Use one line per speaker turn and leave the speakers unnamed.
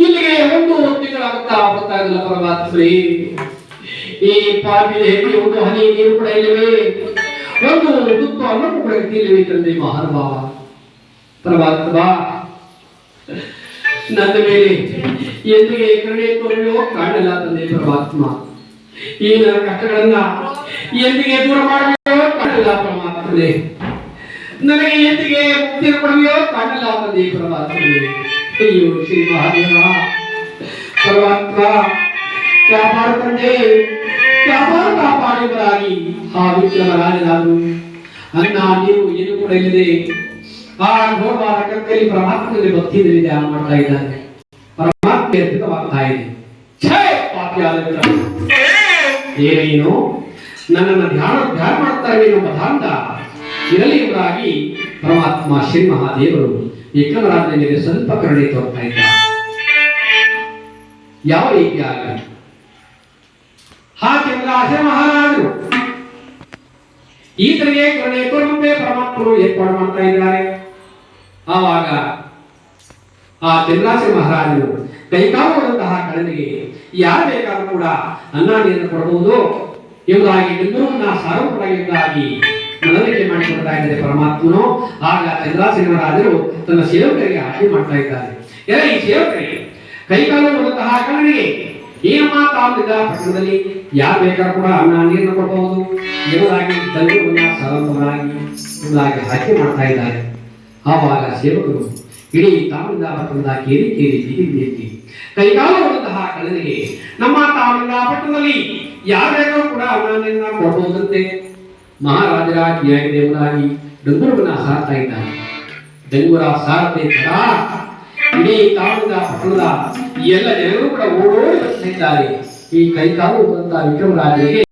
ಇಲ್ಲಿಗೆ ಒಂದು ತಿಂಗಳಾಗುತ್ತಾ ಬರ್ತಾ ಇಲ್ಲ ಪರಮಾತ್ಮರಿ ಈ ಪಾಪಿನ ಹೆಂಡಿ ಒಂದು ಹನಿ ನೀರು ಕೂಡ ಇಲ್ಲವೇ ಒಂದು ತುತ್ತು ಅನ್ನಕ್ಕೂ ಕೂಡ ಇಲ್ಲವೇ ತಂದೆ ಮಹಾನುಭಾವ ಪರಮಾತ್ಮ ನನ್ನ ಮೇಲೆ ಎಂದಿಗೆ ಕರುಣೆ ತೋರಿಯೋ ಕಾಣಲ್ಲ ತಂದೆ ಪರಮಾತ್ಮ ಈ ನನ್ನ ಕಷ್ಟಗಳನ್ನ ಎಂದಿಗೆ ದೂರ ಮಾಡಬೇಕೋ ಕಾಣಲ್ಲ ಪರಮಾತ್ಮನೇ ನನಗೆ ಎಂದಿಗೆ ಮುಕ್ತಿ ಕೊಡುವೆಯೋ ಕಾಣಲ್ಲ ತಂದೆ ಪರಮಾತ್ಮನೇ ಅಯ್ಯೋ, ಶ್ರೀ ಮಹಾದೇವ. ಪರಮಾತ್ಮ ಕಾಪಾಡು ತಂದೆ ಕಾಪಾಡು ಕಾಪಾಡುವರಾಗಿ ಆ ವಿಕ್ರಮರಾಜನಾದರು ಅನ್ನ ನೀವು ಏನು ಕೂಡ ಇಲ್ಲದೆ ಆ ಘೋರವಾದ ಕಕ್ಕಲಿ ಪರಮಾತ್ಮನಲ್ಲಿ ಭಕ್ತಿಯಲ್ಲಿ ಧ್ಯಾನ ಮಾಡ್ತಾ ಇದ್ದಾನೆ ಪರಮಾತ್ಮ ಅದ್ಭುತವಾಗ್ತಾ ಇದೆ. ಛೇ ಪಾಪಿಯಾದ. ಏನೇನು ನನ್ನನ್ನು ಧ್ಯಾನ ಧ್ಯಾನ ಮಾಡ್ತಾ ಇದೆ ಎಂಬ ಧಾಂತ ಇರಲಿ ಎಂಬುದಾಗಿ ಪರಮಾತ್ಮ ಶ್ರೀ ಮಹಾದೇವರು ವಿಕ್ರಮರಾಜನ ಮೇಲೆ ಸ್ವಲ್ಪ ಕರುಣೆ ತೋರ್ತಾ ಇದ್ದಾರೆ. ಯಾವ ರೀತಿಯಾಗಿ ಹಾಗೆಂದ್ರೆ ಮಹಾರಾಜರು. ಈತನಿಗೆ ಕರುಣೆ ತೋರುವಂತೆ ಪರಮಾತ್ಮರು ಏರ್ಪಾಡು ಮಾಡ್ತಾ ಇದ್ದಾರೆ. ಆವಾಗ ಆ ತಿರುನಾಸಿ ಮಹಾರಾಜನು ಕೈಕಾಲುವಂತಹ ಕಡಲಿಗೆ ಯಾರು ಬೇಕಾದ್ರೂ ಕೂಡ ಅನ್ನ ನೀರನ್ನು ಕೊಡಬಹುದು ಎಂಬುದಾಗಿ ಬೆಂಗಳೂರಿನ ಸಾರ್ವಜನಿಕರಾಗಿ ಮನವರಿಕೆ ಮಾಡಿಕೊಡ್ತಾ ಇದ್ದಾರೆ ಪರಮಾತ್ಮನು. ಆಗ ಚಂದ್ರಾಸಿ ಮಹಾರಾಜರು ತನ್ನ ಸೇವಕರಿಗೆ ಆಯ್ಕೆ ಮಾಡ್ತಾ ಇದ್ದಾರೆ. ಎಲ್ಲ ಈ ಸೇವಕರಿಗೆ ಕೈಕಾಲುವಂತಹ ಕಡಲಿಗೆ ಏನಮ್ಮ ತಾವಿದ್ದ ಪಟ್ಟಣದಲ್ಲಿ ಯಾರು ಬೇಕಾದ್ರೂ ಕೂಡ ಅನ್ನ ನೀರನ್ನು ಕೊಡಬಹುದು ಎಂಬುದಾಗಿ ಬೆಂಗಳೂರಿನ ಸಾರ್ವಜನಿಕರಾಗಿ ಎಂಬುದಾಗಿ ಆಯ್ಕೆ ಮಾಡ್ತಾ ಇದ್ದಾರೆ. ಆವಾಗ ಸೇವಕರು ಇಡೀ ತಾಮಿಂದ ಪಟ್ಟಣದ ಕೇರಿ ಕೇರಿ ಬೀದಿ ಬೀದಿ ಕೈಗಾಲುವಂತಹ ಕಳೆದಿಗೆ ನಮ್ಮ ತಾಮಿಂದ ಪಟ್ಟಣದಲ್ಲಿ ಯಾರ್ಯಾರು ಕೂಡ ಅವನನ್ನ ಕೊಡಬಹುದಂತೆ ಮಹಾರಾಜರ ನ್ಯಾಯದೇವರಾಗಿ ಡಂಗುರವನ್ನ ಸಾರ್ತಾ ಇದ್ದಾನೆ ಡಂಗುರ ಸಾರತೆ ತಡ ಇಡೀ ಪಟ್ಟಣದ ಎಲ್ಲ ಜನರು ಕೂಡ ಓಡೋಡಿ ಬರ್ತಾ ಇದ್ದಾರೆ. ಈ ಕೈಕಾಲು ವಿಕ್ರಮರಾಜರಿಗೆ